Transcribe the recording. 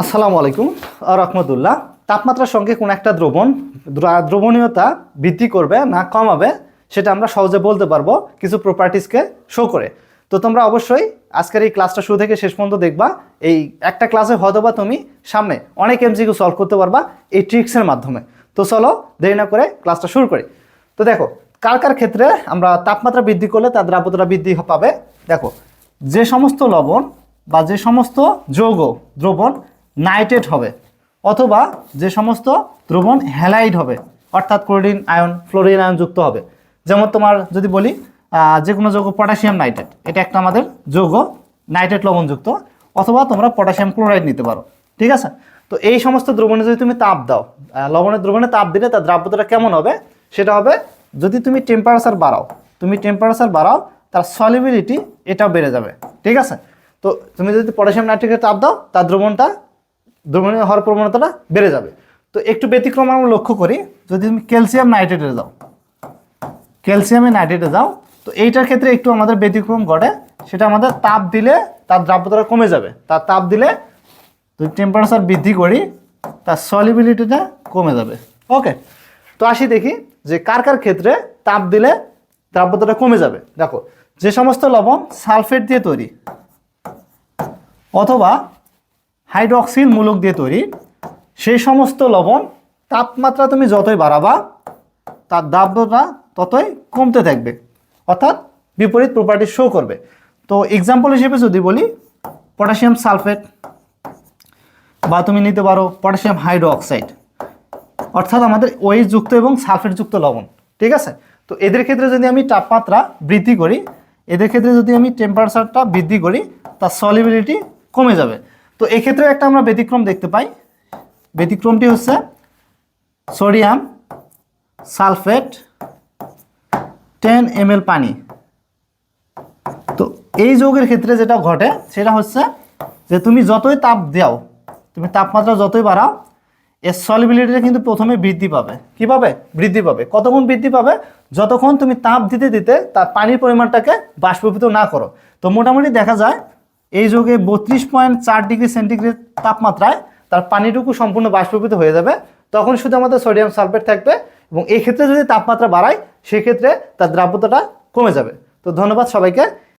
আসসালামু আলাইকুম, রহমতুল্লাহ। তাপমাত্রার সঙ্গে কোনো একটা দ্রবণ দ্রবণীয়তা বৃদ্ধি করবে না কমাবে, সেটা আমরা সহজে বলতে পারব কিছু প্রপার্টিসকে শো করে। তো তোমরা অবশ্যই আজকের এই ক্লাসটা শুরু থেকে শেষ পর্যন্ত দেখবা। এই একটা ক্লাসে হয়তো বা তুমি সামনে অনেক এমসিকিউ সলভ করতে পারবা এই ট্রিক্সের মাধ্যমে। তো চলো দেরি না করে ক্লাসটা শুরু করি। তো দেখো, কার কার ক্ষেত্রে আমরা তাপমাত্রা বৃদ্ধি করলে তার দ্রাব্যতা বৃদ্ধি পাবে? দেখো, যে সমস্ত লবণ বা যে সমস্ত যৌগ দ্রবণ নাইট্রেট হবে অথবা যে সমস্ত দ্রবণ হ্যালাইড হবে, অর্থাৎ ক্লোরিন, আয়ন, ফ্লোরিন আয়ন যুক্ত হবে। যেমন তোমার যদি বলি যে কোনো যৌগ পটাশিয়াম নাইট্রেট, এটা একটা আমাদের যৌগ নাইট্রেট লবণযুক্ত অথবা তোমরা পটাশিয়াম ক্লোরাইড নিতে পারো, ঠিক আছে? তো এই সমস্ত দ্রবণে যদি তুমি তাপ দাও লবণের দ্রবণে তাপ দিলে তার দ্রাব্যতাটা কেমন হবে? সেটা হবে, যদি তুমি টেম্পারেচার বাড়াও, তুমি টেম্পারেচার বাড়াও, তার সলিবিলিটি এটাও বেড়ে যাবে, ঠিক আছে? তো তুমি যদি পটাশিয়াম নাইট্রেটে তাপ দাও, তার দ্রবণটা দ্রবণীয় হওয়ার প্রবণতাটা বেড়ে যাবে। তো একটু ব্যতিক্রম আমরা লক্ষ্য করি, যদি তুমি ক্যালসিয়াম নাইট্রেটে যাও ক্যালসিয়ামে নাইট্রেটে যাও, তো এইটার ক্ষেত্রে একটু আমাদের ব্যতিক্রম ঘটে, সেটা আমাদের তাপ দিলে তার দ্রাব্যতাটা কমে যাবে। তার তাপ দিলে যদি টেম্পারেচার বৃদ্ধি করি, তার সলিবিলিটিটা কমে যাবে। ওকে তো আসি দেখি যে কার কার ক্ষেত্রে তাপ দিলে দ্রাব্যতাটা কমে যাবে। দেখো, যে সমস্ত লবণ সালফেট দিয়ে তৈরি, অথবা হাইড্রক্সিল মূলক দিয়ে তৈরি। সেই সমস্ত লবণ তাপমাত্রা তুমি যতই বাড়াবা, তার দ্রাব্যতা ততই কমতে থাকবে। অর্থাৎ বিপরীত প্রপার্টি শো করবে। তো এক্সাম্পল হিসেবে যদি বলি পটাশিয়াম সালফেট বা তুমি নিতে পারো পটাশিয়াম হাইড্রো অক্সাইড অর্থাৎ আমাদের যুক্ত এবং সালফেট যুক্ত লবণ, ঠিক আছে? তো এদের ক্ষেত্রে যদি আমি তাপমাত্রা বৃদ্ধি করি, এদের ক্ষেত্রে যদি আমি টেম্পারেচারটা বৃদ্ধি করি, তার সলিবিলিটি কমে যাবে। তো এক্ষেত্রে একটা আমরা ব্যতিক্রম দেখতে পাই। ব্যতিক্রমটি হচ্ছে সোডিয়াম সালফেট টেন এম পানি। তো এই যৌগের ক্ষেত্রে যেটা ঘটে, সেটা হচ্ছে যে তুমি যতই তাপ দাও, তুমি তাপমাত্রা যতই বাড়াও, এর সলিবিলিটিটা কিন্তু প্রথমে বৃদ্ধি পাবে। কি পাবে? বৃদ্ধি পাবে। কতক্ষণ বৃদ্ধি পাবে? যতক্ষণ তুমি তাপ দিতে দিতে তার পানির পরিমাণটাকে বাষ্পীভূত না করো। তো মোটামুটি দেখা যায় এই যুগে বত্রিশ পয়েন্ট চার ডিগ্রি সেন্টিগ্রেড তাপমাত্রায় তার পানিটুকু সম্পূর্ণ বাষ্পীভূত হয়ে যাবে। তখন শুধু আমাদের সোডিয়াম সালফেট থাকবে এবং এক্ষেত্রে যদি তাপমাত্রা বাড়ায়, সেক্ষেত্রে তার দ্রাব্যতাটা কমে যাবে। তো ধন্যবাদ সবাইকে।